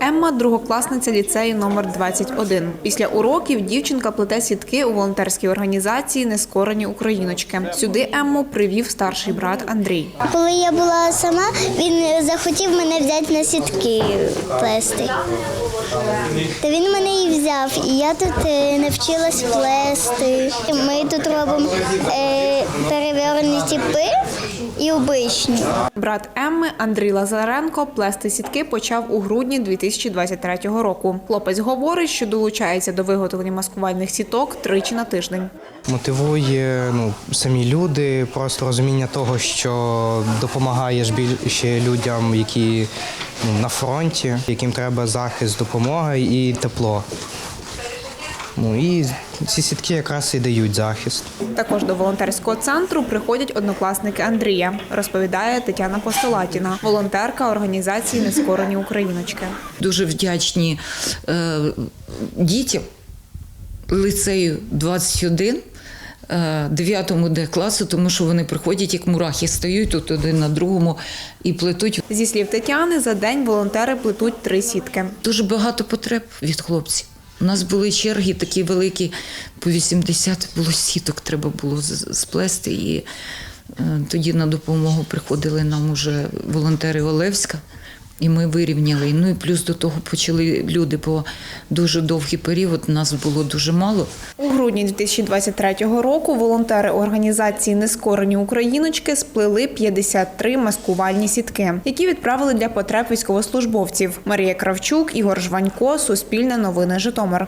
Емма другокласниця ліцею номер 21. Після уроків дівчинка плете сітки у волонтерській організації Нескорені україночки. Сюди Емму привів старший брат Андрій. Коли я була сама, він захотів мене взяти на сітки плести. Та він мене і взяв, і я тут е, навчилась плести. Ми тут робимо е, перевернені тіпи і обичні. Брат Емми Андрій Лазаренко плести сітки почав у грудні 2023 року. Хлопець говорить, що долучається до виготовлення маскувальних сіток тричі на тиждень. Мотивує ну, самі люди, просто розуміння того, що допомагаєш більше людям, які ну, на фронті, яким треба захист, допомога і тепло. Ну і ці сітки якраз і дають захист. Також до волонтерського центру приходять однокласники Андрія, розповідає Тетяна Постолатіна, волонтерка організації Нескорені україночки. дуже вдячні е, дітям лицею 21. е, 9 Д класу, тому що вони приходять як мурахи, стають тут один на другому і плетуть. Зі слів Тетяни, за день волонтери плетуть три сітки. Дуже багато потреб від хлопців. У нас були черги такі великі, по 80 було сіток, треба було сплести. І е, тоді на допомогу приходили нам уже волонтери Олевська, і ми вирівняли. Ну і плюс до того почали люди, бо дуже довгий період нас було дуже мало. У грудні 2023 року волонтери організації Нескорені україночки сплели 53 маскувальні сітки, які відправили для потреб військовослужбовців. Марія Кравчук, Ігор Жванько, Суспільне новини Житомир.